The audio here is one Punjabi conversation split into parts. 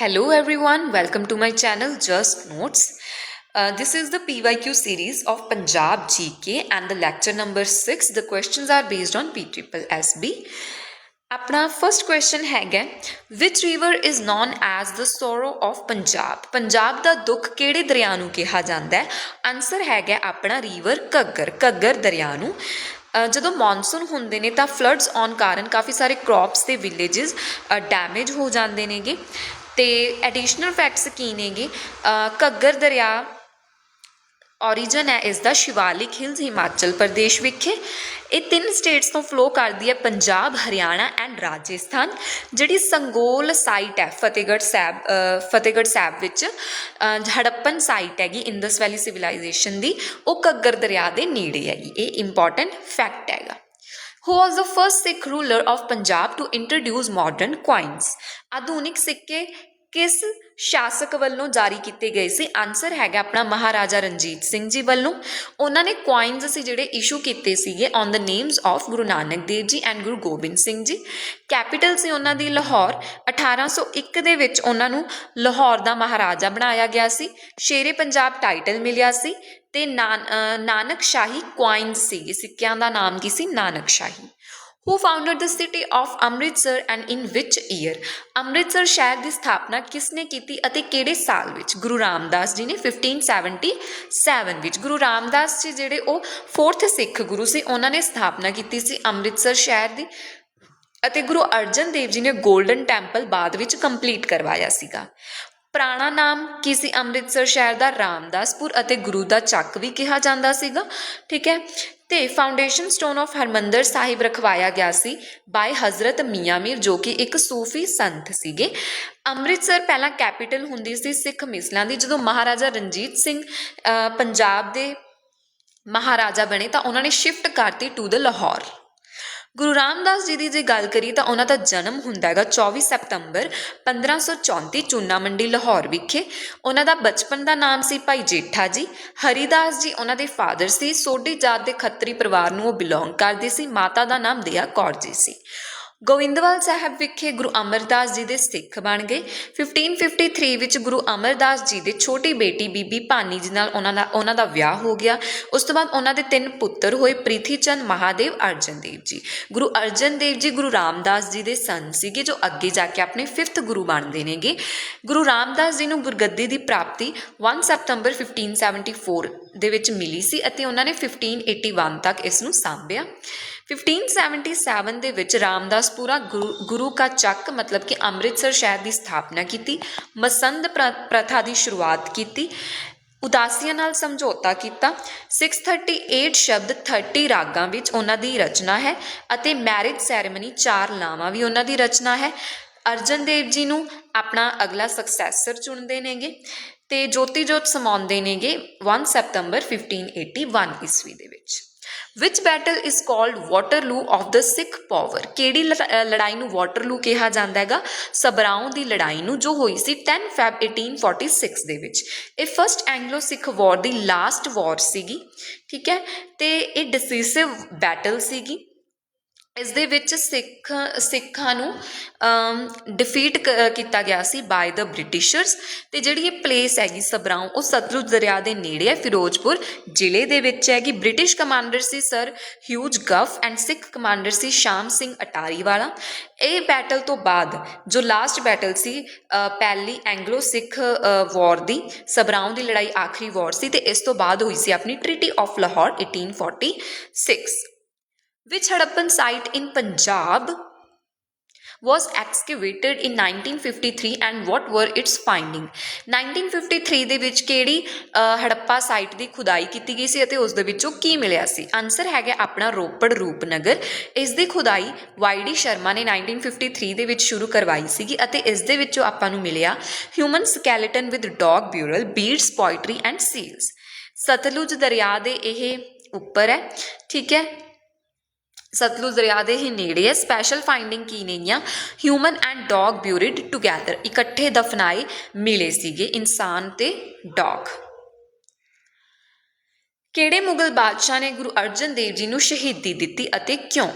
Hello everyone, welcome to my channel Just Notes. Uh, this is the PYQ series of Punjab GK and the lecture number 6. The questions are based on PSSB. ਆਪਣਾ ਫਰਸਟ ਕੁਐਸਚਨ ਹੈਗਾ which river is known as the sorrow of Punjab Punjab ਦਾ ਦੁੱਖ ਕਿਹੜੇ ਦਰਿਆ ਨੂੰ ਕਿਹਾ ਜਾਂਦਾ ਹੈ ਆਨਸਰ ਹੈਗਾ ਆਪਣਾ ਰਿਵਰ ਘੱਗਰ ਘੱਗਰ ਦਰਿਆ ਨੂੰ ਅ, ਜਦੋਂ ਮੌਨਸੂਨ ਹੁੰਦੇ ਨੇ ਤਾਂ ਫਲੱਡਸ ਆਉਣ ਕਾਰਨ ਕਾਫੀ ਸਾਰੇ ਕ੍ਰੌਪਸ ਤੇ ਵਿਲੇजेस ਡੈਮੇਜ ਹੋ ਜਾਂਦੇ ਨੇਗੇ ਅਤੇ ਐਡੀਸ਼ਨਲ ਫੈਕਟਸ ਕੀ ਨੇਗੇ? ਘੱਗਰ ਦਰਿਆ ਔਰੀਜਨ ਹੈ ਇਸ ਦਾ ਸ਼ਿਵਾਲਿਕ ਹਿਲਸ ਹਿਮਾਚਲ ਪ੍ਰਦੇਸ਼ ਵਿਖੇ। ਇਹ ਤਿੰਨ ਸਟੇਟਸ ਤੋਂ ਫਲੋ ਕਰਦੀ ਹੈ ਪੰਜਾਬ ਹਰਿਆਣਾ ਐਂਡ ਰਾਜਸਥਾਨ ਜਿਹੜੀ ਸੰਗੋਲ ਸਾਈਟ ਹੈ ਫਤਿਹਗੜ੍ਹ ਸਾਹਿਬ ਫਤਿਹਗੜ੍ਹ ਸਾਹਿਬ ਵਿੱਚ। ਅ, ਹੜੱਪਨ ਸਾਈਟ ਹੈਗੀ ਇੰਦਸ ਵੈਲੀ ਸਿਵਲਾਈਜੇਸ਼ਨ ਦੀ। ਉਹ ਘੱਗਰ ਦਰਿਆ ਦੇ ਨੇੜੇ ਹੈਗੀ ਇਹ ਇੰਪੋਰਟੈਂਟ ਫੈਕਟ ਹੈਗਾ। Who was the first Sikh ruler of Punjab to introduce modern coins? ਆਧੁਨਿਕ ਸਿੱਕੇ ਕਿਸ ਸ਼ਾਸਕ ਵੱਲੋਂ ਜਾਰੀ ਕੀਤੇ ਗਏ ਸੀ? ਆਨਸਰ ਹੈਗਾ ਆਪਣਾ ਮਹਾਰਾਜਾ ਰਣਜੀਤ ਸਿੰਘ ਜੀ ਵੱਲੋਂ। ਉਹਨਾਂ ਨੇ coins ਸੀ ਜਿਹੜੇ ਇਸ਼ੂ ਕੀਤੇ ਸੀਗੇ on the names of Guru Nanak Dev ji and Guru Gobind Singh ji. Capital ਸੀ ਉਹਨਾਂ ਦੀ ਲਾਹੌਰ। 1801 ਦੇ ਵਿੱਚ ਉਹਨਾਂ ਨੂੰ ਲਾਹੌਰ ਦਾ ਮਹਾਰਾਜਾ ਬਣਾਇਆ ਗਿਆ ਸੀ। ਸ਼ੇਰੇ ਪੰਜਾਬ ਟਾਈਟਲ ਮਿਲਿਆ ਸੀ ਤੇ ਨਾਨ- ਨਾਨਕ ਸ਼ਾਹੀ ਕੁਆਇਨਸ ਸੀ ਸਿੱਕਿਆਂ ਦਾ ਨਾਮ ਕੀ ਸੀ? Nanak Shahi who founded the city of Amritsar and in which year Amritsar ਸ਼ਹਿਰ ਦੀ ਸਥਾਪਨਾ ਕਿਸ ਨੇ ਕੀਤੀ ਅਤੇ ਕਿਹੜੇ ਸਾਲ ਵਿੱਚ? ਗੁਰੂ ਰਾਮਦਾਸ ਜੀ ਨੇ 1577 ਵਿੱਚ। ਗੁਰੂ ਰਾਮਦਾਸ ਜੀ ਜਿਹੜੇ ਉਹ 4th ਸਿੱਖ ਗੁਰੂ ਸੀ, ਉਹਨਾਂ ਨੇ ਸਥਾਪਨਾ ਕੀਤੀ ਸੀ ਅੰਮ੍ਰਿਤਸਰ ਸ਼ਹਿਰ ਦੀ ਅਤੇ ਗੁਰੂ ਅਰਜਨ ਦੇਵ ਜੀ ਨੇ 골ਡਨ ਟੈਂਪਲ ਬਾਅਦ ਵਿੱਚ ਕੰਪਲੀਟ ਕਰਵਾਇਆ ਸੀਗਾ। ਪੁਰਾਣਾ ਨਾਮ ਕੀ ਸੀ? ਅੰਮ੍ਰਿਤਸਰ ਸ਼ਹਿਰ ਦਾ ਰਾਮਦਾਸਪੁਰ ਅਤੇ ਗੁਰੂ ਦਾ ਚੱਕ ਵੀ ਕਿਹਾ ਜਾਂਦਾ ਸੀਗਾ। ਠੀਕ ਹੈ? ਤੇ foundation stone of Harmandar Sahib ਰਖਵਾਇਆ ਗਿਆ ਸੀ ਬਾਈ ਹਜ਼ਰਤ ਮੀਆਂ ਮੀਰ ਜੋ ਕਿ ਇੱਕ ਸੂਫੀ ਸੰਤ ਸੀਗੇ। ਅੰਮ੍ਰਿਤਸਰ ਪਹਿਲਾਂ ਕੈਪੀਟਲ ਹੁੰਦੀ ਸੀ ਸਿੱਖ ਮਿਸਲਾਂ ਦੀ। ਜਦੋਂ ਮਹਾਰਾਜਾ ਰਣਜੀਤ ਸਿੰਘ ਪੰਜਾਬ ਦੇ ਮਹਾਰਾਜਾ ਬਣੇ ਤਾਂ ਉਹਨਾਂ ਨੇ ਸ਼ਿਫਟ ਕਰਤੀ ਟੂ ਦ ਲਾਹੌਰ ਗੁਰੂ ਰਾਮਦਾਸ ਜੀ ਦੀ ਜੇ ਗੱਲ ਕਰੀ ਤਾਂ ਉਹਨਾਂ ਦਾ ਜਨਮ ਹੁੰਦਾ ਹੈਗਾ 24 ਸਤੰਬਰ 1534 ਚੂਨਾ ਮੰਡੀ ਲਾਹੌਰ ਵਿਖੇ। ਉਹਨਾਂ ਦਾ ਬਚਪਨ ਦਾ ਨਾਮ ਸੀ ਭਾਈ ਜੇਠਾ ਜੀ। ਹਰੀਦਾਸ ਜੀ ਉਹਨਾਂ ਦੇ ਫਾਦਰ ਸੀ। ਸੋਢੀ ਜਾਤ ਦੇ ਖੱਤਰੀ ਪਰਿਵਾਰ ਨੂੰ ਉਹ ਬਿਲੋਂਗ ਕਰਦੇ ਸੀ। ਮਾਤਾ ਦਾ ਨਾਮ ਦਇਆ ਕੌਰ ਜੀ ਸੀ। ਗੋਇੰਦਵਾਲ ਸਾਹਿਬ ਵਿਖੇ ਗੁਰੂ ਅਮਰਦਾਸ ਜੀ ਦੇ ਸਿੱਖ ਬਣ ਗਏ। 1553 ਵਿੱਚ ਗੁਰੂ ਅਮਰਦਾਸ ਜੀ ਦੇ ਛੋਟੀ ਬੇਟੀ ਬੀਬੀ ਭਾਨੀ ਜੀ ਨਾਲ ਉਹਨਾਂ ਦਾ ਉਹਨਾਂ ਦਾ ਵਿਆਹ ਹੋ ਗਿਆ। ਉਸ ਤੋਂ ਬਾਅਦ ਉਹਨਾਂ ਦੇ ਤਿੰਨ ਪੁੱਤਰ ਹੋਏ ਪ੍ਰੀਥੀ ਚੰਦ ਮਹਾਦੇਵ ਅਰਜਨ ਦੇਵ ਜੀ। ਗੁਰੂ ਅਰਜਨ ਦੇਵ ਜੀ, ਗੁਰੂ ਰਾਮਦਾਸ ਜੀ ਦੇ ਸੰਨ ਸੀਗੇ ਜੋ ਅੱਗੇ ਜਾ ਕੇ ਆਪਣੇ 5th ਗੁਰੂ ਬਣਦੇ ਨੇਗੇ। ਗੁਰੂ ਰਾਮਦਾਸ ਜੀ ਨੂੰ ਗੁਰਗੱਦੀ ਦੀ ਪ੍ਰਾਪਤੀ 1 ਸਤੰਬਰ 1574 ਦੇ ਵਿੱਚ ਮਿਲੀ ਸੀ ਅਤੇ ਉਹਨਾਂ ਨੇ 1581 ਤੱਕ ਇਸ ਨੂੰ ਸਾਂਭਿਆ। 1577 ਦੇ ਵਿੱਚ ਰਾਮਦਾਸਪੁਰਾ ਗੁਰੂ ਗੁਰੂ ਕਾ ਚੱਕ, ਮਤਲਬ ਕਿ ਅੰਮ੍ਰਿਤਸਰ ਸ਼ਹਿਰ ਦੀ ਸਥਾਪਨਾ ਕੀਤੀ, ਮਸੰਦ ਪ੍ਰ- ਪ੍ਰਥਾ ਦੀ ਸ਼ੁਰੂਆਤ ਕੀਤੀ, ਉਦਾਸੀਆਂ ਨਾਲ ਸਮਝੌਤਾ ਕੀਤਾ 638 ਸ਼ਬਦ 30 ਰਾਗਾਂ ਵਿੱਚ ਉਹਨਾਂ ਦੀ ਰਚਨਾ ਹੈ ਅਤੇ ਮੈਰਿਜ ਸੈਰੇਮਨੀ ਚਾਰ ਲਾਵਾਂ ਵੀ ਉਹਨਾਂ ਦੀ ਰਚਨਾ ਹੈ। ਅਰਜਨ ਦੇਵ ਜੀ ਨੂੰ ਆਪਣਾ ਅਗਲਾ ਸਕਸੈਸਰ ਚੁਣਦੇ ਨੇਗੇ ਤੇ ਜੋਤੀ ਜੋਤ ਸਮਾਉਂਦੇ ਨੇਗੇ 1 ਸਤੰਬਰ 1581 ਈਸਵੀ ਦੇ ਵਿੱਚ। ਵਿਚ battle is called Waterloo of the Sikh power ਕਿਹੜੀ ਲੜ- ਲੜਾਈ ਨੂੰ ਵਾਟਰਲੂ ਕਿਹਾ ਜਾਂਦਾ ਹੈਗਾ? ਸਬਰਾਉਂ ਦੀ ਲੜਾਈ ਨੂੰ, ਜੋ ਹੋਈ ਸੀ 10 ਫੈਬ 1846 ਦੇ ਵਿੱਚ। ਇਹ ਫਰਸਟ ਐਂਗਲੋ ਸਿੱਖ ਵਾਰ ਦੀ ਲਾਸਟ ਵਾਰ ਸੀਗੀ, ਠੀਕ ਹੈ? ਤੇ ਇਹ ਡਿਸੀਸਿਵ ਬੈਟਲ ਸੀਗੀ। ਇਸ ਦੇ ਵਿੱਚ ਸਿੱਖ, ਸਿੱਖਾਂ ਨੂੰ ਡਿਫੀਟ ਕੀਤਾ ਗਿਆ ਸੀ ਬਾਏ ਦ ਬ੍ਰਿਟਿਸ਼ਰਸ ਤੇ ਜਿਹੜੀ ਇਹ ਪਲੇਸ ਹੈਗੀ ਸਬਰਾਉਂ ਉਹ ਸਤਲੁਜ ਦਰਿਆ ਦੇ ਨੇੜੇ ਹੈ, ਫਿਰੋਜ਼ਪੁਰ ਜ਼ਿਲ੍ਹੇ ਦੇ ਵਿੱਚ ਹੈਗੀ। British commander C sir Hugh Gough and Sikh commander ਸੀ ਸ਼ਾਮ ਸਿੰਘ ਅਟਾਰੀ ਵਾਲਾ ਇਹ ਬੈਟਲ ਤੋਂ ਬਾਅਦ ਜੋ ਲਾਸਟ ਬੈਟਲ ਸੀ ਪਹਿਲੀ ਐਂਗਲੋ ਸਿੱਖ ਵਾਰ ਦੀ ਸਬਰਾਉਂ ਦੀ ਲੜਾਈ ਆਖਰੀ ਵਾਰ ਸੀ ਤੇ ਇਸ ਤੋਂ ਬਾਅਦ ਹੋਈ ਸੀ ਆਪਣੀ treaty of Lahore 1846 which Harappan site in Punjab, was excavated in 1953 and what were its finding? 1953 ਦੇ ਵਿੱਚ ਕਿਹੜੀ ਹੜੱਪਾ ਸਾਈਟ ਦੀ ਖੁਦਾਈ ਕੀਤੀ ਗਈ ਸੀ ਅਤੇ ਉਸ ਦੇ ਵਿੱਚੋਂ ਕੀ ਮਿਲਿਆ ਸੀ? ਆਨਸਰ ਹੈਗਾ ਆਪਣਾ ਰੋਪੜ ਰੂਪਨਗਰ। ਇਸ ਦੀ ਖੁਦਾਈ ਵਾਈਡੀ ਸ਼ਰਮਾ ਨੇ 1953 ਦੇ ਵਿੱਚ ਸ਼ੁਰੂ ਕਰਵਾਈ ਸੀਗੀ ਅਤੇ ਇਸ ਦੇ ਵਿੱਚੋਂ ਆਪਾਂ ਨੂੰ ਮਿਲਿਆ human skeleton with dog burial beads pottery and seals Sutlej ਦਰਿਆ ਦੇ ਇਹ ਉੱਪਰ ਹੈ, ਠੀਕ ਹੈ? ਸਤਲੁਜ ਦਰਿਆ ਦੇ ਹੀ ਨੇੜੇ ਹੈ। ਸਪੈਸ਼ਲ ਫਾਈਂਡਿੰਗ ਕੀ ਨੇਗੀਆਂ human and dog buried together ਇਕੱਠੇ ਦਫਨਾਏ ਮਿਲੇ ਸੀਗੇ ਇਨਸਾਨ ਤੇ ਡੌਗ ਕਿਹੜੇ ਮੁਗਲ ਬਾਦਸ਼ਾਹ ਨੇ ਗੁਰੂ ਅਰਜਨ ਦੇਵ ਜੀ ਨੂੰ ਸ਼ਹੀਦੀ ਦਿੱਤੀ ਅਤੇ ਕਿਉਂ?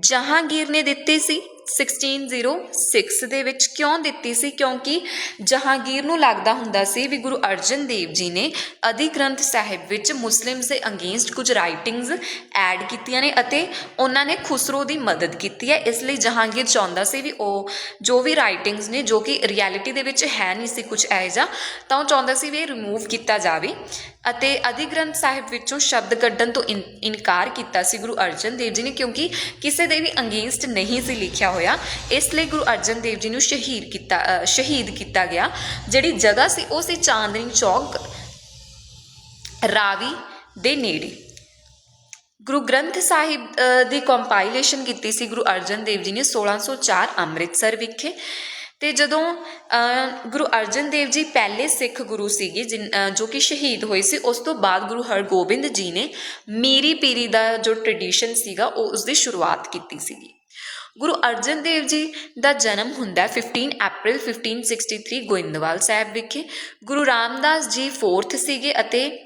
ਜਹਾਂਗੀਰ ਨੇ ਦਿੱਤੀ ਸੀ। 1606 ਦੇ ਵਿੱਚ ਕਿਉਂ ਦਿੱਤੀ ਸੀ? ਕਿਉਂਕਿ ਜਹਾਂਗੀਰ ਨੂੰ ਲੱਗਦਾ ਹੁੰਦਾ ਸੀ ਵੀ ਗੁਰੂ ਅਰਜਨ ਦੇਵ ਜੀ ਨੇ ਅਧਿ ਗ੍ਰੰਥ ਸਾਹਿਬ ਵਿੱਚ ਮੁਸਲਿਮਸ ਦੇ ਅਗੇਂਸਟ ਕੁਝ ਰਾਈਟਿੰਗਸ ਐਡ ਕੀਤੀਆਂ ਨੇ ਅਤੇ ਉਹਨਾਂ ਨੇ ਖੁਸਰੋ ਦੀ ਮਦਦ ਕੀਤੀ ਹੈ। ਇਸ ਲਈ ਜਹਾਂਗੀਰ ਚਾਹੁੰਦਾ ਸੀ ਵੀ ਉਹ ਜੋ ਵੀ ਰਾਈਟਿੰਗਸ ਨੇ, ਜੋ ਕਿ ਰਿਐਲਿਟੀ ਦੇ ਵਿੱਚ ਹੈ ਨਹੀਂ ਸੀ ਕੁਝ ਇਹੋ ਜਿਹਾ, ਤਾਂ ਉਹ ਚਾਹੁੰਦਾ ਸੀ ਵੀ ਇਹ ਰਿਮੂਵ ਕੀਤਾ ਜਾਵੇ। ਅਤੇ ਅਧਿ ਗ੍ਰੰਥ ਸਾਹਿਬ ਵਿੱਚੋਂ ਸ਼ਬਦ ਕੱਢਣ ਤੋਂ ਇਨ- ਇਨਕਾਰ ਕੀਤਾ ਸੀ ਗੁਰੂ ਅਰਜਨ ਦੇਵ ਜੀ ਨੇ, ਕਿਉਂਕਿ ਕਿਸੇ ਦੇ ਵੀ ਅਗੇਂਸਟ ਨਹੀਂ ਸੀ ਲਿਖਿਆ ਹੋਇਆ। ਇਸ ਲਈ ਗੁਰੂ ਅਰਜਨ ਦੇਵ ਜੀ ਨੂੰ ਸ਼ਹੀਦ ਕੀਤਾ ਸ਼ਹੀਦ ਕੀਤਾ ਗਿਆ। ਜਿਹੜੀ ਜਗ੍ਹਾ ਸੀ, ਉਹ ਸੀ ਚਾਂਦਨੀ ਚੌਕ, ਰਾਵੀ ਦੇ ਨੇੜੇ। ਗੁਰੂ ਗ੍ਰੰਥ ਸਾਹਿਬ ਦੀ ਕੰਪਾਈਲੇਸ਼ਨ ਕੀਤੀ ਸੀ ਗੁਰੂ ਅਰਜਨ ਦੇਵ ਜੀ ਨੇ 1604 ਅੰਮ੍ਰਿਤਸਰ ਵਿਖੇ। ਅਤੇ ਜਦੋਂ ਗੁਰੂ ਅਰਜਨ ਦੇਵ ਜੀ ਪਹਿਲੇ ਸਿੱਖ ਗੁਰੂ ਸੀਗੇ, ਜਿਨ- ਜੋ ਕਿ ਸ਼ਹੀਦ ਹੋਏ ਸੀ, ਉਸ ਤੋਂ ਬਾਅਦ ਗੁਰੂ ਹਰਗੋਬਿੰਦ ਜੀ ਨੇ ਮੀਰੀ ਪੀਰੀ ਦਾ ਜੋ ਟ੍ਰੈਡੀਸ਼ਨ ਸੀਗਾ, ਉਹ ਉਸ ਦੀ ਸ਼ੁਰੂਆਤ ਕੀਤੀ ਸੀਗੀ। ਗੁਰੂ ਅਰਜਨ ਦੇਵ ਜੀ ਦਾ ਜਨਮ ਹੁੰਦਾ ਹੈ 15 ਅਪ੍ਰੈਲ 1563 ਗੋਇੰਦਵਾਲ ਸਾਹਿਬ ਵਿਖੇ। ਗੁਰੂ ਰਾਮਦਾਸ ਜੀ 4th ਸੀਗੇ ਅਤੇ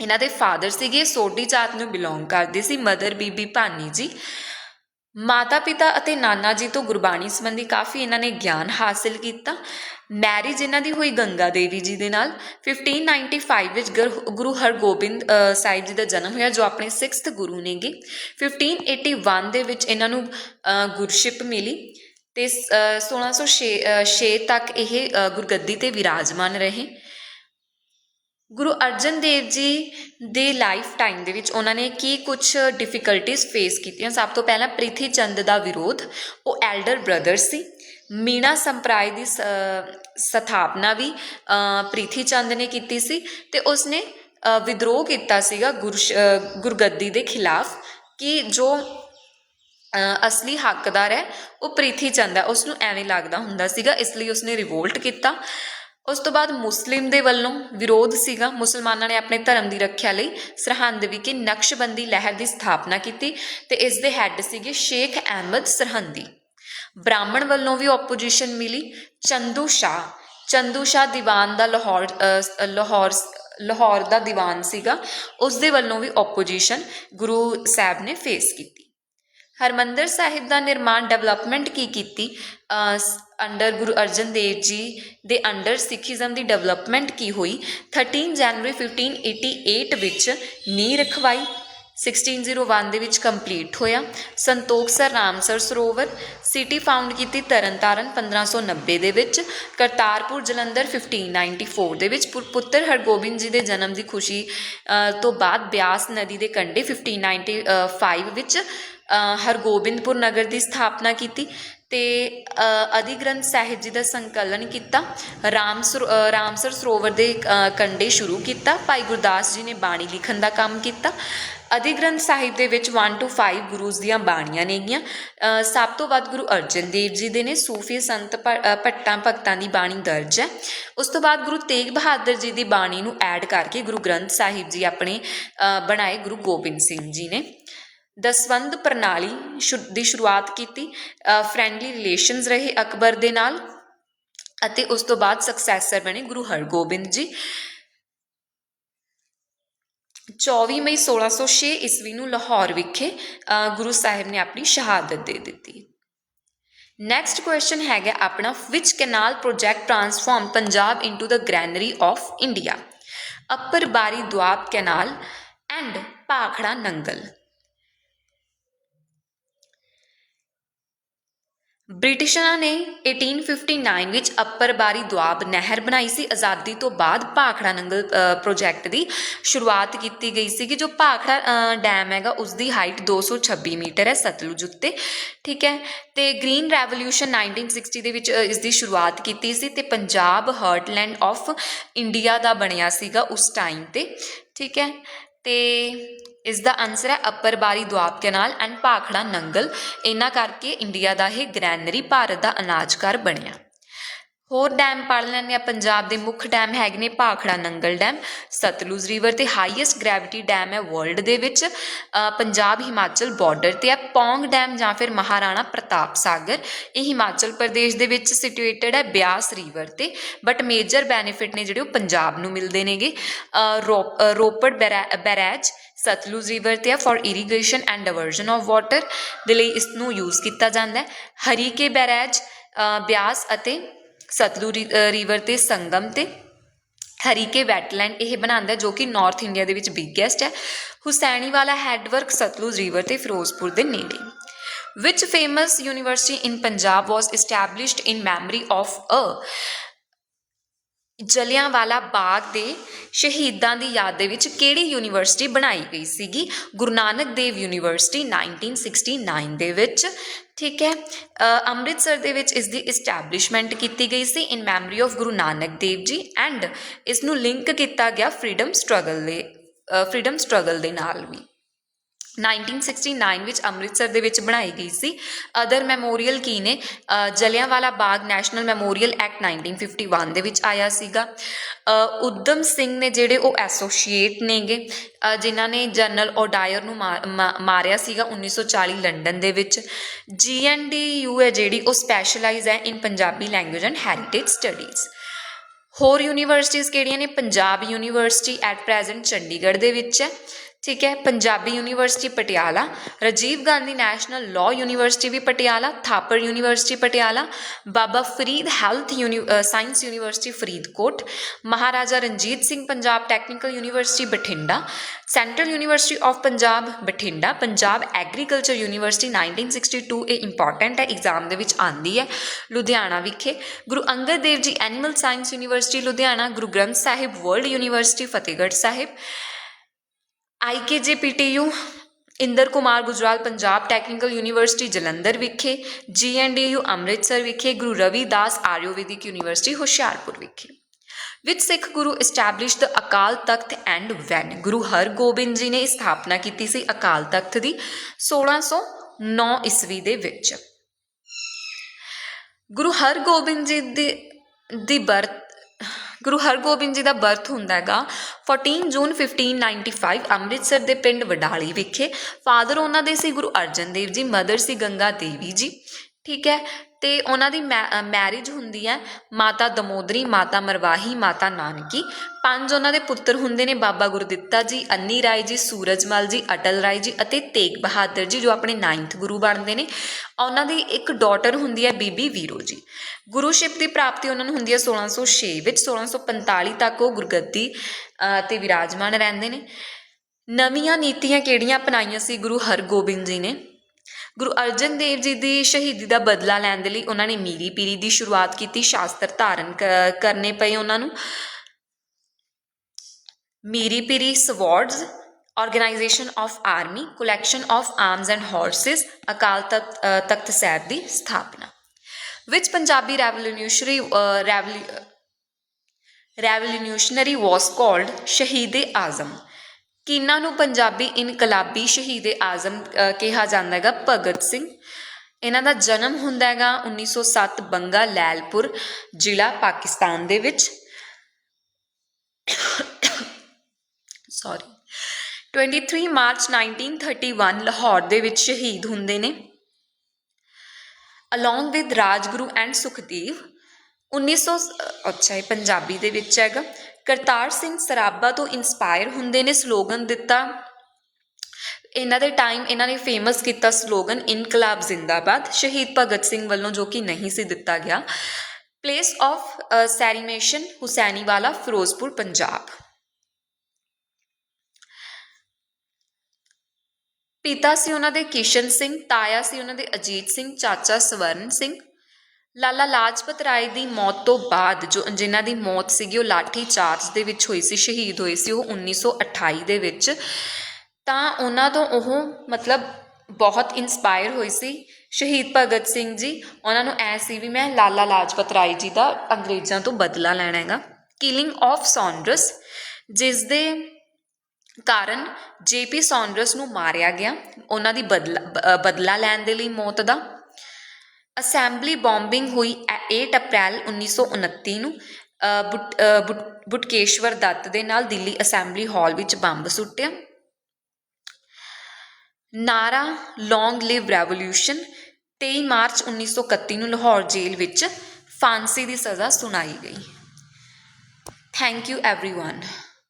ਇਹਨਾਂ ਦੇ ਫਾਦਰ ਸੀਗੇ, ਸੋਢੀ ਜਾਤ ਨੂੰ ਬਿਲੋਂਗ ਕਰਦੇ ਸੀ ਮਦਰ ਬੀਬੀ ਭਾਨੀ ਜੀ। ਮਾਤਾ ਪਿਤਾ ਅਤੇ ਨਾਨਾ ਜੀ ਤੋਂ ਗੁਰਬਾਣੀ ਸੰਬੰਧੀ ਕਾਫੀ ਇਹਨਾਂ ਨੇ ਗਿਆਨ ਹਾਸਿਲ ਕੀਤਾ। ਮੈਰਿਜ ਇਹਨਾਂ ਦੀ ਹੋਈ ਗੰਗਾ ਦੇਵੀ ਜੀ ਦੇ ਨਾਲ। 1595 ਵਿੱਚ ਗੁਰ- ਗੁਰੂ ਹਰਗੋਬਿੰਦ ਸਾਹਿਬ ਜੀ ਦਾ ਜਨਮ ਹੋਇਆ ਜੋ ਆਪਣੇ 6th ਗੁਰੂ ਨੇਗੇ। 1581 ਦੇ ਵਿੱਚ ਇਹਨਾਂ ਨੂੰ ਗੁਰਸ਼ਿਪ ਮਿਲੀ ਤੇ ਸ- ਅ, 1606 ਛੇ ਤੱਕ ਇਹ ਗੁਰਗੱਦੀ ਤੇ ਵਿਰਾਜਮਾਨ ਰਹੇ। ਗੁਰੂ ਅਰਜਨ ਦੇਵ ਜੀ ਦੇ ਲਾਈਫ ਟਾਈਮ ਦੇ ਵਿੱਚ ਉਹਨਾਂ ਨੇ ਕੀ ਕੁਝ ਡਿਫਿਕਲਟੀਜ਼ ਫੇਸ ਕੀਤੀਆਂ? ਸਭ ਤੋਂ ਪਹਿਲਾਂ ਪ੍ਰਿਥੀ ਚੰਦ ਦਾ ਵਿਰੋਧ ਉਹ ਐਲਡਰ ਬ੍ਰਦਰ ਸੀ। ਮੀਣਾ ਸੰਪਰਾਏ ਦੀ ਸ- ਸਥਾਪਨਾ ਵੀ ਅ, ਪ੍ਰਿਥੀ ਚੰਦ ਨੇ ਕੀਤੀ ਸੀ ਤੇ ਉਸਨੇ ਵਿਦਰੋਹ ਕੀਤਾ ਸੀਗਾ ਗੁਰਸ਼ ਗੁਰਗੱਦੀ ਦੇ ਖਿਲਾਫ ਕਿ ਜੋ ਅਸਲੀ ਹੱਕਦਾਰ ਹੈ ਉਹ ਪ੍ਰਿਥੀ ਚੰਦ ਹੈ। ਉਸ ਨੂੰ ਐਵੇਂ ਲੱਗਦਾ ਹੁੰਦਾ ਸੀਗਾ ਇਸ ਲਈ ਉਸਨੇ ਰਿਵੋਲਟ ਕੀਤਾ। ਉਸ ਤੋਂ ਬਾਅਦ ਮੁਸਲਿਮ ਦੇ ਵੱਲੋਂ ਵਿਰੋਧ ਸੀਗਾ। ਮੁਸਲਮਾਨਾਂ ਨੇ ਆਪਣੇ ਧਰਮ ਦੀ ਰੱਖਿਆ ਲਈ ਸਰਹੰਦ ਵਿਖੇ ਨਕਸ਼ਬੰਦੀ ਲਹਿਰ ਦੀ ਸਥਾਪਨਾ ਕੀਤੀ ਤੇ ਇਸ ਦੇ ਹੈੱਡ ਸੀਗੇ ਸ਼ੇਖ ਅਹਿਮਦ ਸਰਹੰਦੀ। ਬ੍ਰਾਹਮਣ ਵੱਲੋਂ ਵੀ ਆਪੋਜੀਸ਼ਨ ਮਿਲੀ। ਚੰਦੂ ਸ਼ਾਹ ਚੰਦੂ ਸ਼ਾਹ ਦੀਵਾਨ ਦਾ ਲਾਹੌਰ ਲਾਹੌਰ ਲਾਹੌਰ ਦਾ ਦੀਵਾਨ ਸੀਗਾ। ਉਸ ਦੇ ਵੱਲੋਂ ਵੀ ਆਪੋਜੀਸ਼ਨ ਗੁਰੂ ਸਾਹਿਬ ਨੇ ਫੇਸ ਕੀਤੀ। ਹਰਮੰਦਰ ਸਾਹਿਬ ਦਾ ਨਿਰਮਾਣ ਡਿਵੈਲਪਮੈਂਟ ਕੀ ਕੀਤੀ? ਅੰਡਰ ਗੁਰੂ ਅਰਜਨ ਦੇਵ ਜੀ ਦੇ ਅੰਡਰ ਸਿੱਖੀਜ਼ਮ ਦੀ ਡਿਵੈਲਪਮੈਂਟ ਕੀ ਹੋਈ? 13 ਜਨਵਰੀ 1588 ਵਿੱਚ ਨੀਂਹ ਰਖਵਾਈ 1601 ਦੇ ਵਿੱਚ ਕੰਪਲੀਟ ਹੋਇਆ। ਸੰਤੋਖ ਸਰ ਰਾਮਸਰ ਸਰੋਵਰ ਸਿਟੀ ਫਾਊਂਡ ਕੀਤੀ ਤਰਨਤਾਰਨ 1590 ਦੇ ਵਿੱਚ, ਕਰਤਾਰਪੁਰ ਜਲੰਧਰ 1594 ਦੇ ਵਿੱਚ ਪੁੱਤਰ ਹਰਗੋਬਿੰਦ ਜੀ ਦੇ ਜਨਮ ਦੀ ਖੁਸ਼ੀ ਤੋਂ ਬਾਅਦ ਬਿਆਸ ਨਦੀ ਦੇ ਕੰਢੇ 1595 ਵਿੱਚ ਹਰਗੋਬਿੰਦਪੁਰ ਨਗਰ ਦੀ ਸਥਾਪਨਾ ਕੀਤੀ। ਅਤੇ ਅ, ਗ੍ਰੰਥ ਸਾਹਿਬ ਜੀ ਦਾ ਸੰਕਲਨ ਕੀਤਾ ਰਾਮ ਸਰੋ ਅ, ਰਾਮਸਰ ਸਰੋਵਰ ਦੇ ਕੰਢੇ ਸ਼ੁਰੂ ਕੀਤਾ ਭਾਈ ਗੁਰਦਾਸ ਜੀ ਨੇ ਬਾਣੀ ਲਿਖਣ ਦਾ ਕੰਮ ਕੀਤਾ। ਅਧਿ ਗ੍ਰੰਥ ਸਾਹਿਬ ਦੇ ਵਿੱਚ 1 ਟੂ 5 ਗੁਰੂਜ਼ ਦੀਆਂ ਬਾਣੀਆਂ ਨੇਗੀਆਂ। ਸਭ ਤੋਂ ਵੱਧ ਗੁਰੂ ਅਰਜਨ ਦੇਵ ਜੀ ਦੇ ਨੇ ਸੂਫੀ ਸੰਤ ਭ- ਭੱਟਾਂ ਭਗਤਾਂ ਦੀ ਬਾਣੀ ਦਰਜ ਹੈ। ਉਸ ਤੋਂ ਬਾਅਦ ਗੁਰੂ ਤੇਗ ਬਹਾਦਰ ਜੀ ਦੀ ਬਾਣੀ ਨੂੰ ਐਡ ਕਰਕੇ ਗੁਰੂ ਗ੍ਰੰਥ ਸਾਹਿਬ ਜੀ ਆਪਣੇ ਬਣਾਏ ਗੁਰੂ ਗੋਬਿੰਦ ਸਿੰਘ ਜੀ ਨੇ। ਦਸਵੰਧ ਪ੍ਰਣਾਲੀ ਸ਼ੁ- ਦੀ ਸ਼ੁਰੂਆਤ ਕੀਤੀ। ਫਰੈਂਡਲੀ ਰਿਲੇਸ਼ਨਸ ਰਹੇ ਅਕਬਰ ਦੇ ਨਾਲ ਅਤੇ ਉਸ ਤੋਂ ਬਾਅਦ ਸਕਸੈਸਰ ਬਣੇ ਗੁਰੂ ਹਰਗੋਬਿੰਦ ਜੀ। 24 ਮਈ 1606 ਈਸਵੀ ਨੂੰ ਲਾਹੌਰ ਵਿਖੇ ਗੁਰੂ ਸਾਹਿਬ ਨੇ ਆਪਣੀ ਸ਼ਹਾਦਤ ਦੇ ਦਿੱਤੀ। ਨੈਕਸਟ ਕੁਐਸਚਨ ਹੈਗਾ ਆਪਣਾ ਵਿਚ canal project transform Punjab into the granary of India upper Bari Doab canal and Bhakra Nangal. ਬ੍ਰਿਟਿਸ਼ਰਾਂ ਨੇ 1859 ਵਿੱਚ ਅੱਪਰ ਬਾਰੀ ਦੁਆਬ ਨਹਿਰ ਬਣਾਈ ਸੀ। ਆਜ਼ਾਦੀ ਤੋਂ ਬਾਅਦ ਭਾਖੜਾ ਨੰਗਲ ਪ੍ਰੋਜੈਕਟ ਦੀ ਸ਼ੁਰੂਆਤ ਕੀਤੀ ਗਈ ਸੀ ਕਿ ਜੋ ਭਾਖੜਾ ਡੈਮ ਹੈਗਾ ਉਸ ਦੀ ਹਾਈਟ 226 ਮੀਟਰ ਹੈ ਸਤਲੁਜ ਉੱਤੇ, ਠੀਕ ਹੈ? ਤੇ ਗ੍ਰੀਨ ਰੈਵੋਲੂਸ਼ਨ 1960 ਦੇ ਵਿੱਚ ਇਸ ਦੀ ਸ਼ੁਰੂਆਤ ਕੀਤੀ ਸੀ ਤੇ ਪੰਜਾਬ ਹਰਟਲੈਂਡ ਆਫ ਇੰਡੀਆ ਦਾ ਬਣਿਆ ਸੀਗਾ ਉਸ ਟਾਈਮ ਤੇ, ਠੀਕ ਹੈ? ਤੇ ਇਸ ਦਾ ਆਨਸਰ ਹੈ upper Bari Doab canal and Bhakra Nangal ਇਹਨਾਂ ਕਰਕੇ ਇੰਡੀਆ ਦਾ ਇਹ ਗ੍ਰੈਨਰੀ ਭਾਰਤ ਦਾ ਅਨਾਜ ਘਰ ਬਣਿਆ। ਹੋਰ ਡੈਮ ਪੜ੍ਹ ਲੈਂਦੇ ਆ ਪੰਜਾਬ ਦੇ ਮੁੱਖ ਡੈਮ ਹੈਗੇ ਨੇ ਭਾਖੜਾ ਨੰਗਲ ਡੈਮ। ਸਤਲੁਜ ਰਿਵਰ ਤੇ ਹਾਈਐਸਟ ਗ੍ਰੈਵਿਟੀ ਡੈਮ ਹੈ ਵਰਲਡ ਦੇ ਵਿੱਚ। ਪੰਜਾਬ ਹਿਮਾਚਲ ਬਾਰਡਰ ਤੇ ਹੈ। ਪੌਂਗ ਡੈਮ ਜਾਂ ਫਿਰ ਮਹਾਰਾਣਾ ਪ੍ਰਤਾਪ ਸਾਗਰ। ਇਹ ਹਿਮਾਚਲ ਪ੍ਰਦੇਸ਼ ਦੇ ਵਿੱਚ ਸਿਚੁਏਟਡ ਹੈ ਬਿਆਸ ਰਿਵਰ ਤੇ। ਬਟ ਮੇਜਰ ਬੈਨੀਫਿਟ ਨੇ ਜਿਹੜੇ ਉਹ ਪੰਜਾਬ ਨੂੰ ਮਿਲਦੇ ਨੇਗੇ। ਰੋ- ਰੋਪੜ ਬੈਰਾ- ਬੈਰਾਜ ਸਤਲੁਜ ਰਿਵਰ ਤੇ ਆ for irrigation and diversion of water ਦੇ ਲਈ ਇਸ ਨੂੰ ਯੂਜ਼ ਕੀਤਾ ਜਾਂਦਾ ਹੈ। ਹਰੀਕੇ ਬੈਰਾਜ ਬਿਆਸ ਅਤੇ ਸਤਲੁਜ ਰਿਵਰ ਤੇ ਸੰਗਮ ਤੇ ਹਰੀਕੇ ਵੈਟਲੈਂਡ ਇਹ ਬਣਾਉਂਦਾ ਜੋ ਕਿ ਨਾਰਥ ਇੰਡੀਆ ਦੇ ਵਿੱਚ ਬਿਗੇਸਟ ਹੈ। ਹੁਸੈਨੀ ਵਾਲਾ ਹੈਡਵਰਕ ਸਤਲੁਜ ਰਿਵਰ ਤੇ ਫਿਰੋਜ਼ਪੁਰ ਦੇ ਨੇੜੇ। which famous university in punjab was established in memory of a Jallianwala Bagh ਦੇ ਸ਼ਹੀਦਾਂ ਦੀ ਯਾਦ ਦੇ ਵਿੱਚ ਕਿਹੜੀ ਯੂਨੀਵਰਸਿਟੀ ਬਣਾਈ ਗਈ ਸੀਗੀ? ਗੁਰੂ ਨਾਨਕ ਦੇਵ ਯੂਨੀਵਰਸਿਟੀ 1969 ਦੇ ਵਿੱਚ, ਠੀਕ ਹੈ? ਅੰਮ੍ਰਿਤਸਰ ਦੇ ਵਿੱਚ ਇਸ ਦੀ ਇਸਟੈਬਲਿਸ਼ਮੈਂਟ ਕੀਤੀ ਗਈ ਸੀ in memory of Guru Nanak Dev ji and ਇਸ ਨੂੰ ਲਿੰਕ ਕੀਤਾ ਗਿਆ ਫਰੀडम ਸਟਰਗਲ ਦੇ ਫਰੀडम ਸਟਰਗਲ ਦੇ ਨਾਲ ਵੀ। 1969 ਵਿੱਚ ਅੰਮ੍ਰਿਤਸਰ ਦੇ ਵਿੱਚ ਬਣਾਈ ਗਈ ਸੀ। ਅਦਰ ਮੈਮੋਰੀਅਲ ਕੀ ਨੇ? ਅ, Jallianwala Bagh national memorial act 1951 ਦੇ ਵਿੱਚ ਆਇਆ ਸੀਗਾ। ਅ, ਉਦਮ ਸਿੰਘ ਨੇ ਜਿਹੜੇ ਉਹ ਐਸੋਸੀਏਟ ਨੇਗੇ ਜਿਨ੍ਹਾਂ ਨੇ ਜਨਰਲ ਓਡਾਇਰ ਨੂੰ ਮਾ- ਮਾ- ਮਾਰਿਆ ਸੀਗਾ 1940 ਲੰਡਨ ਦੇ ਵਿੱਚ। ਜੀਐਨਡੀਯੂ ਹੈ ਜਿਹੜੀ ਉਹ ਸਪੈਸ਼ਲਾਈਜ਼ ਹੈ in Punjabi language and heritage studies ਹੋਰ ਯੂਨੀਵਰਸਿਟੀਜ਼ ਕਿਹੜੀਆਂ ਨੇ? Punjab university at present Chandigarh ਦੇ ਵਿੱਚ ਹੈ। ਠੀਕ ਹੈ, Punjabi university Patiala, Rajiv Gandhi national law university we Patiala, Thapar university Patiala, Baba Farid health uni science university Faridkot, Maharaja Ranjit Singh Punjab technical university Bathinda, central university of Punjab Bathinda, Punjab agriculture university 1962 ਇਹ ਇੰਪੋਰਟੈਂਟ ਹੈ ਐਗਜ਼ਾਮ ਦੇ ਵਿੱਚ ਆਂਦੀ ਹੈ, ਲੁਧਿਆਣਾ ਵਿਖੇ, Guru Angad Dev ji animal science university Ludhiana, Guru Granth Sahib world university Fatehgarh Sahib IKJPTU Inder Kumar Gujral Punjab technical university Jalandhar ਵਿਖੇ ਜੀਐਨਡੀਯੂ ਅੰਮ੍ਰਿਤਸਰ ਵਿਖੇ, ਗੁਰੂ ਰਵੀਦਾਸ ਆਯੁਰਵੈਦਿਕ ਯੂਨੀਵਰਸਿਟੀ ਹੁਸ਼ਿਆਰਪੁਰ ਵਿਖੇ। ਵਿੱਚ Sikh Guru established the Akal Takht and when Guru Hargobind ji ਨੇ ਸਥਾਪਨਾ ਕੀਤੀ ਸੀ ਅਕਾਲ ਤਖਤ ਦੀ 1609 ਈਸਵੀ ਦੇ ਵਿੱਚ। ਗੁਰੂ ਹਰਗੋਬਿੰਦ ਜੀ ਦੀ ਦੀ ਬਰਥ ਗੁਰੂ ਹਰਗੋਬਿੰਦ ਜੀ ਦਾ ਬਰਥ ਹੁੰਦਾ ਹੈਗਾ 14 ਜੂਨ 1595 ਅੰਮ੍ਰਿਤਸਰ ਦੇ ਪਿੰਡ ਵਡਾਲੀ ਵਿਖੇ। ਫਾਦਰ ਉਹਨਾਂ ਦੇ ਸੀ ਗੁਰੂ ਅਰਜਨ ਦੇਵ ਜੀ ਮਦਰ ਸੀ ਗੰਗਾ ਦੇਵੀ ਜੀ। ਠੀਕ ਹੈ ਅਤੇ ਉਹਨਾਂ ਦੀ ਮੈ ਮੈਰਿਜ ਹੁੰਦੀ ਹੈ ਮਾਤਾ ਦਮੋਦਰੀ ਮਾਤਾ ਮਰਵਾਹੀ ਮਾਤਾ ਨਾਨਕੀ। ਪੰਜ ਉਹਨਾਂ ਦੇ ਪੁੱਤਰ ਹੁੰਦੇ ਨੇ ਬਾਬਾ ਗੁਰਦਿੱਤਾ ਜੀ ਅੰਨੀ ਰਾਏ ਜੀ ਸੂਰਜਮਲ ਜੀ ਅਟਲ ਰਾਏ ਜੀ ਅਤੇ ਤੇਗ ਬਹਾਦਰ ਜੀ ਜੋ ਆਪਣੇ 9th ਗੁਰੂ ਬਣਦੇ ਨੇ। ਉਹਨਾਂ ਦੀ ਇੱਕ ਡਾਟਰ ਹੁੰਦੀ ਹੈ ਬੀਬੀ ਵੀਰੋ ਜੀ। ਗੁਰੂਸ਼ਿਪ ਦੀ ਪ੍ਰਾਪਤੀ ਉਹਨਾਂ ਨੂੰ ਹੁੰਦੀ ਹੈ 1606 ਵਿੱਚ 1645 ਤੱਕ ਉਹ ਗੁਰਗੱਦੀ ਅ, ਤੇ ਵਿਰਾਜਮਾਨ ਰਹਿੰਦੇ ਨੇ। ਨਵੀਆਂ ਨੀਤੀਆਂ ਕਿਹੜੀਆਂ ਅਪਣਾਈਆਂ ਸੀ ਗੁਰੂ ਹਰਗੋਬਿੰਦ ਜੀ ਨੇ? ਗੁਰੂ ਅਰਜਨ ਦੇਵ ਜੀ ਦੀ ਸ਼ਹੀਦੀ ਦਾ ਬਦਲਾ ਲੈਣ ਦੇ ਲਈ ਉਹਨਾਂ ਨੇ ਮੀਰੀ ਪੀਰੀ ਦੀ ਸ਼ੁਰੂਆਤ ਕੀਤੀ, ਸ਼ਾਸਤਰ ਧਾਰਨ ਕਰਨੇ ਪਏ ਉਹਨਾਂ ਨੂੰ। Miri Piri swords organisation of army, collection of arms and horses, Akal Takht Takht Sahib ਦੀ ਸਥਾਪਨਾ। ਵਿੱਚ Punjabi revolutionary revolutionary was called Shaheed Azam. ਕਿਹਨਾਂ ਨੂੰ ਪੰਜਾਬੀ ਇਨਕਲਾਬੀ ਸ਼ਹੀਦ ਆਜ਼ਮ ਕਿਹਾ ਜਾਂਦਾ ਹੈਗਾ, ਭਗਤ ਸਿੰਘ। ਇਹਨਾਂ ਦਾ ਜਨਮ ਹੁੰਦਾ ਹੈਗਾ 1907 ਬੰਗਾ ਲੈਲਪੁਰ ਜ਼ਿਲ੍ਹਾ ਪਾਕਿਸਤਾਨ ਦੇ ਵਿੱਚ। ਸੌਰੀ 23 ਮਾਰਚ 1931 ਲਾਹੌਰ ਦੇ ਵਿੱਚ ਸ਼ਹੀਦ ਹੁੰਦੇ ਨੇ। Along with Rajguru and Sukhdev 1900 ਅੱਛਾ, ਇਹ ਪੰਜਾਬੀ ਦੇ ਵਿੱਚ ਹੈਗਾ। ਕਰਤਾਰ ਸਿੰਘ ਸਰਾਭਾ ਤੋਂ ਇਨਸਪਾਇਰ ਹੁੰਦੇ ਨੇ ਸਲੋਗਨ ਦਿੱਤਾ। ਇਹਨਾਂ ਦੇ ਟਾਈਮ ਇਹਨਾਂ ਨੇ ਫੇਮਸ ਕੀਤਾ ਸਲੋਗਨ ਇਨਕਲਾਬ ਜ਼ਿੰਦਾਬਾਦ। ਸ਼ਹੀਦ ਭਗਤ ਸਿੰਘ ਵੱਲੋਂ ਜੋ ਕਿ ਨਹੀਂ ਸੀ ਦਿੱਤਾ ਗਿਆ। Place of cremation Hussainiwala, Ferozepur, Punjab. ਪਿਤਾ ਸੀ ਉਹਨਾਂ ਦੇ ਕਿਸ਼ਨ ਸਿੰਘ, ਤਾਇਆ ਸੀ ਉਹਨਾਂ ਦੇ ਅਜੀਤ ਸਿੰਘ, ਚਾਚਾ ਸਵਰਨ ਸਿੰਘ। ਲਾਲਾ ਲਾਜਪਤ ਰਾਏ ਦੀ ਮੌਤ ਤੋਂ ਬਾਅਦ ਜੋ ਜਿਨ੍ਹਾਂ ਦੀ ਮੌਤ ਸੀਗੀ, ਉਹ ਲਾਠੀ ਚਾਰਜ ਦੇ ਵਿੱਚ ਹੋਈ ਸੀ, ਸ਼ਹੀਦ ਹੋਏ ਸੀ ਉਹ 1928 ਦੇ ਵਿੱਚ। ਤਾਂ ਉਹਨਾਂ ਤੋਂ ਉਹ ਮਤਲਬ ਬਹੁਤ ਇਨਸਪਾਇਰ ਹੋਈ ਸੀ। ਸ਼ਹੀਦ ਭਗਤ ਸਿੰਘ ਜੀ, ਉਹਨਾਂ ਨੂੰ ਐ ਸੀ ਵੀ ਮੈਂ ਲਾਲਾ ਲਾਜਪਤ ਰਾਏ ਜੀ ਦਾ ਅੰਗਰੇਜ਼ਾਂ ਤੋਂ ਬਦਲਾ ਲੈਣਾ ਹੈਗਾ। ਕਿਲਿੰਗ ਆਫ ਸੌਂਡਰਸ ਜਿਸ ਦੇ ਕਾਰਨ ਜੇਪੀ ਸੌਂਡਰਸ ਨੂੰ ਮਾਰਿਆ ਗਿਆ, ਉਹਨਾਂ ਦੀ ਬਦਲਾ ਬ- ਬਦਲਾ ਲੈਣ ਦੇ ਲਈ ਮੌਤ ਦਾ। ਅਸੈਂਬਲੀ ਬੰਬਿੰਗ ਹੋਈ ਏਟ ਅਪ੍ਰੈਲ 1929 ਨੂੰ ਬੁਟ- ਬੁਟ- ਬੁਟਕੇਸ਼ਵਰ ਦੱਤ ਦੇ ਨਾਲ ਦਿੱਲੀ ਅਸੈਂਬਲੀ ਹਾਲ ਵਿੱਚ ਬੰਬ ਸੁੱਟਿਆ। ਨਾਰਾ ਲੌਂਗ ਲਿਵ ਰੈਵੋਲਿਊਸ਼ਨ 23 ਮਾਰਚ 1931 ਨੂੰ ਲਾਹੌਰ ਜੇਲ੍ਹ ਵਿੱਚ ਫਾਂਸੀ ਦੀ ਸਜ਼ਾ ਸੁਣਾਈ ਗਈ। Thank you everyone